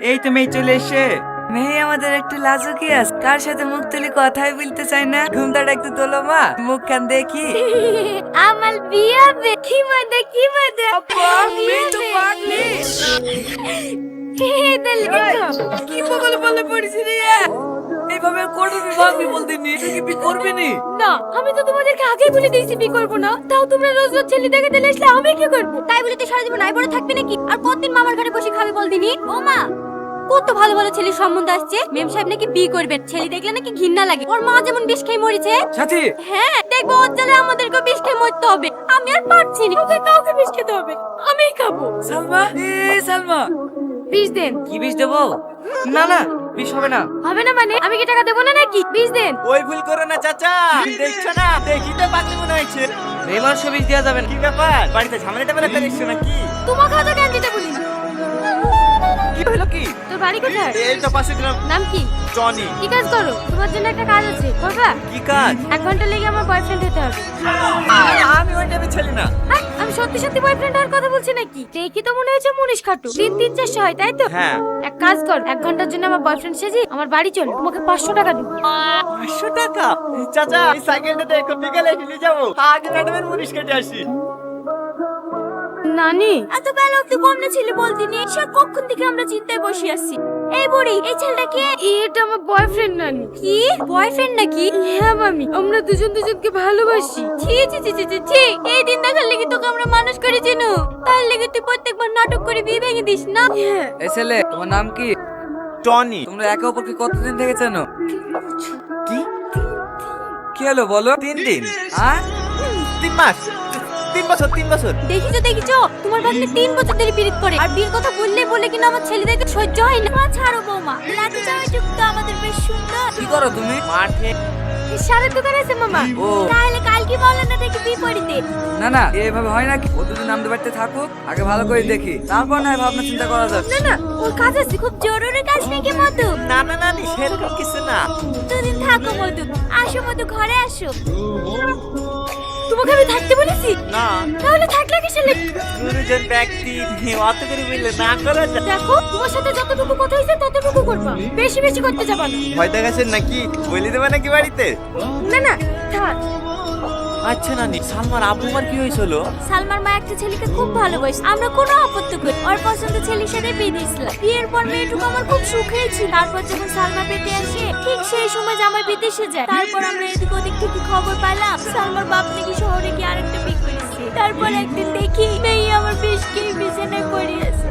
এই তো মেয়ে চলে এসে। মেয়ে আমাদের একটু লাজুকি আছে কার সাথে মুখ তুলি কথাই বলতে চাই না? ঘুমটাটা একটু তোলো মা। মুখ খান দেখি। আমার বিয়ে হবে। কি মজা কি মজা মেয়ে তো পাগলি। কি বগল বলে পড়েছি রে? এইভাবে করবি ভাবি বলতে নি তুই কি করবি নি? না আমি তো তোমাদেরকে আগেই বলে দিয়েছি বি করব না। তাও তোমরা রোজ রোজ ছেলে দেখে দিলে আসলে আমি কি করব? তাই বলে তো সারা জীবন আই বড় থাকবে নাকি? আর কতদিন মামার ঘরে বসে খাবে বল দিনি? ও মা কত ভালো ভালো ছেলের সম্বন্ধ আসছে। মেম সাহেব নাকি বিয়ে করবেন ছেলে দেখলে নাকি ঘৃণা লাগে। ওর মা যেমন বিষ খেয়ে মরেছে। সাথী! হ্যাঁ দেখব ওর জ্বালে আমাদেরকে বিষ খেয়ে মরতে হবে। আমি আর পারছি না। ওকে কাউকে বিষ খেতে হবে। আমিই খাব। সালমা! এ সালমা! বিষ দেন। কি বিষ দেবো? না না বিষ হবে না। হবে না মানে? আমি কি টাকা দেবো না নাকি? বিষ দেন। ওই ভুল করো না চাচা। দেখছ না? দেখি তো বাচ্চা মনে হয়েছে। মেয়ে মানুষ বিষ দেওয়া যাবে না। কি ব্যাপার? বাড়িতে ঝামেলাটা বেলা করে নাকি? তোমাকে হয়তো জ্ঞান দিতে বলিনি। তোর বাড়ি কোথায়? এই তো পাশে গ্রাম। নাম কি? জনি কি কাজ করো? তোমার জন্য একটা কাজ আছে করবা? কি কাজ? এক ঘণ্টা লেগে আমার বয়ফ্রেন্ড হতে হবে। আমি ওই টাইপের ছেলে না। হ্যাঁ, আমি সত্যি সত্যি বয়ফ্রেন্ড হওয়ার কথা বলছি নাকি? দেখি তো মনে হয়েছে মুনিশ খাটু। তিন তিন চারশো হয় তাই তো? হ্যাঁ। এক কাজ কর এক ঘণ্টার জন্য আমার বয়ফ্রেন্ড সেজি আমার বাড়ি চল। তোমাকে পাঁচশো টাকা দিব। পাঁচশো টাকা? চাচা এই সাইকেলটা দেখো বিকালে নিয়ে যাব। আগে ম্যাডামের মুনিশ কেটে আসি। নানি? এত বেলা অব্দি কম না ছিল বলতিনি সে কখন থেকে আমরা চিন্তায় বসে আছি? এই বুড়ি এই ছেলেটা কে? এটা আমার বয়ফ্রেন্ড নানি। কি? বয়ফ্রেন্ড নাকি? হ্যাঁ মামি আমরা দুজন দুজনকে ভালোবাসি। ছি ছি ছি ছি ছি ছি এই দিন দেখার লেগে তোকে আমরা মানুষ করে চিনো। তার লেগে তুই প্রত্যেকবার নাটক করে বিয়ে ভেঙে দিস না? এই ছেলে তোমার নাম কি? টনি। তোমরা একে অপরকে কতদিন থেকে চেনো? কি? কি হলো বলো? তিন দিন হ্যাঁ তিন মাস। তিন বছর তিন বছর। দেখিছো দেখিছো? তোমার ভাগ্নে তিন বছর ধরে পীড়িত করে। আর বিয়ের কথা বললে বলে কিনা আমার ছেলেদেরকে সহ্য হয় না। মা ছাড়ো বৌমা। লাঠি চাওয়া তো আমাদের বেশ সুন্দর। কি করো তুমি? মাঠে সারের দোকান আছে মামা। ও। তাহলে কালকে বলো না দেখি বিপরীতে না না এইভাবে হয় নাকি ও দুদিন আমাদের বাড়িতে থাকুক আগে ভালো করে দেখি। তারপর না ভাবনা চিন্তা করা যাবে না না ওর কাজ আছে খুব জরুরি কাজ নাকি মধু? না না না সেরকম কিছু না। দুদিন থাকো মধু। আসো মধু ঘরে আসো। তোমাকে আমি থাকতে বলেছি? না। তাহলে থাকলে কিসের লেগে গুরুজন ব্যক্তি অত করে বললে না করা যায় দেখো তোমার সাথে যতটুকু কথা হয়েছে ততটুকু করবা। বেশি বেশি করতে যাবা না। ভয় দেখাচ্ছেন নাকি? বলে দেবা নাকি বাড়িতে? না না থাক। আচ্ছা নানি, সালমার আব্বু মার কি হয়েছিল? সালমার মা একটা ছেলেকে খুব ভালোবাসে। আমরা কোনো আপত্তি করি ওর পছন্দ ছেলের সাথে বিয়ে দিয়েছিলাম বিয়ের পর মেয়েটুকু আমার খুব সুখে ছিল। তারপর যখন সালমা পেটে আসে, ঠিক সেই সময় জামাই বিদেশে যায়। তারপর আমরা এদিক ওদিক থেকে খবর পেলাম, সালমার বাপ নাকি শহরে গিয়ে আরেকটা বিয়ে করেছে। তারপর একদিন দেখি, মেয়ে আমার বেশ কে বিছানায় পড়ে আছে।